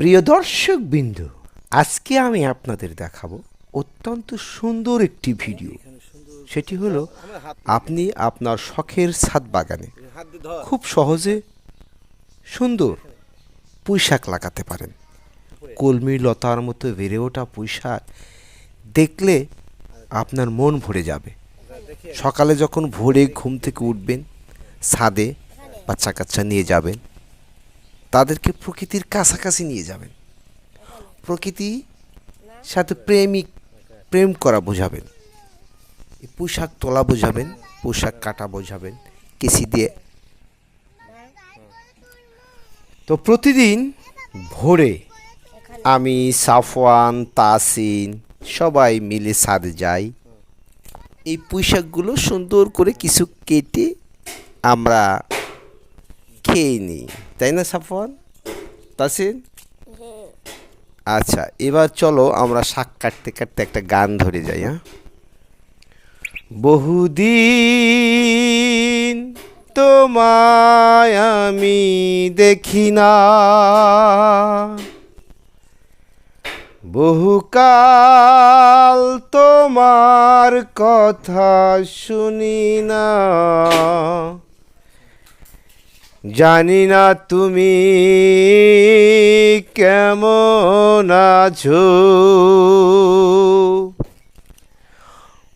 প্রিয় দর্শক বিন্দু, আজকে আমি আপনাদের দেখাবো অত্যন্ত সুন্দর একটি ভিডিও। সেটি হলো, আপনি আপনার শখের ছাদ বাগানে খুব সহজে সুন্দর পুঁইশাক লাগাতে পারেন। কলমি লতার মতো বেড়ে ওঠা পুঁইশাক দেখলে আপনার মন ভরে যাবে। সকালে যখন ভোরে ঘুম থেকে উঠবেন, ছাদে বাচ্চা কাচ্চা নিয়ে যাবেন তাদেরকে প্রকৃতির কাছাকাছি নিয়ে যাবেন। প্রকৃতি সাথে প্রেমিক, প্রেম করা বোঝাবেন। পোশাক তোলা বোঝাবেন, পোশাক কাটা বোঝাবেন কেসি দিয়ে। তো প্রতিদিন ভোরে আমি সাফওয়ান তাসিন সবাই মিলে ছাদে যাই। এই পুঁইশাকগুলো সুন্দর করে কিছু কেটে আমরা খেয়ে নিই তাই না সাফওয়ান? তাসিন? আচ্ছা এবার চলো আমরা শাক কাটতে কাটতে একটা গান ধরে যাই হ্যাঁ? বহুদিন তোমায় আমি দেখি না। বহুকাল তোমার কথা শুনি না। জানি না তুমি কেমন আছো।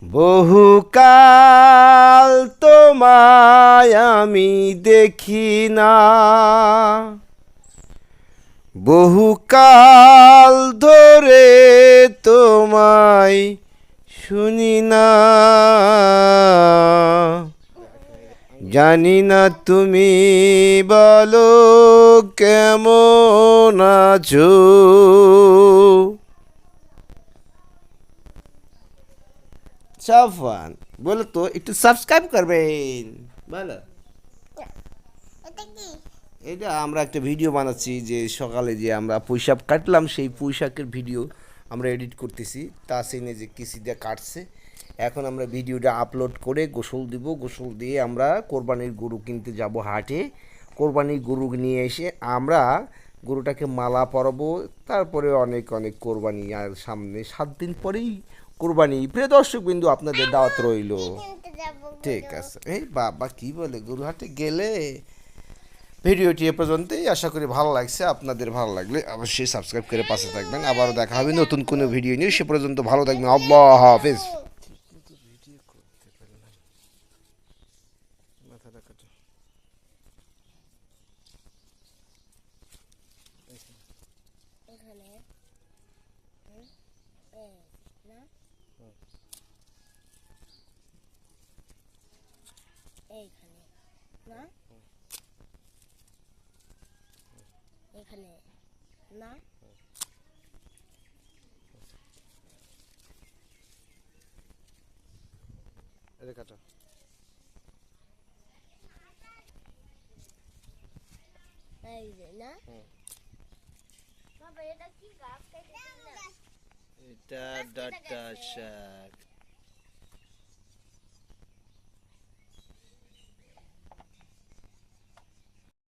বহুকাল তোমায় আমি দেখি না। বহুকাল ধরে তোমায় শুনি না। জানি না তুমি বলো কেমন আছো। সাফান বলো তো একটু সাবস্ক্রাইব করবেন। বলো। এটা আমরা একটা ভিডিও বানাচ্ছি যে সকালে যে আমরা পুঁইশাক কাটলাম সেই পুঁইশাকের ভিডিও আমরা এডিট করতেছি। তা সেনে যে কিসি দিয়ে কাটছে এখন আমরা ভিডিওটা আপলোড করে গোসল দিব। গোসল দিয়ে আমরা কোরবানির গরু কিনতে যাব হাটে। কোরবানির গরু নিয়ে এসে আমরা গরুটাকে মালা পরাবো। তারপরে অনেক অনেক কোরবানি আর সামনে সাত দিন পরেই কোরবানি। প্রিয় দর্শক বিন্দু আপনাদের দাওয়াত রইল। ঠিক আছে। এই বাবা কি বলে? গরুহাটে গেলে ভিডিওটি এ পর্যন্তই। আশা করি ভালো লাগছে। আপনাদের ভালো লাগলে অবশ্যই সাবস্ক্রাইব করে পাশে থাকবেন। আবারও দেখা হবে নতুন কোনো ভিডিও নিয়ে। সে পর্যন্ত ভালো থাকবেন। আল্লাহ হাফিজ। এখানে হুম, এই, না? এইখানে না? এখানে না? এই যে না বাবা এটা কি গাছ? এটা ডাটা শাক।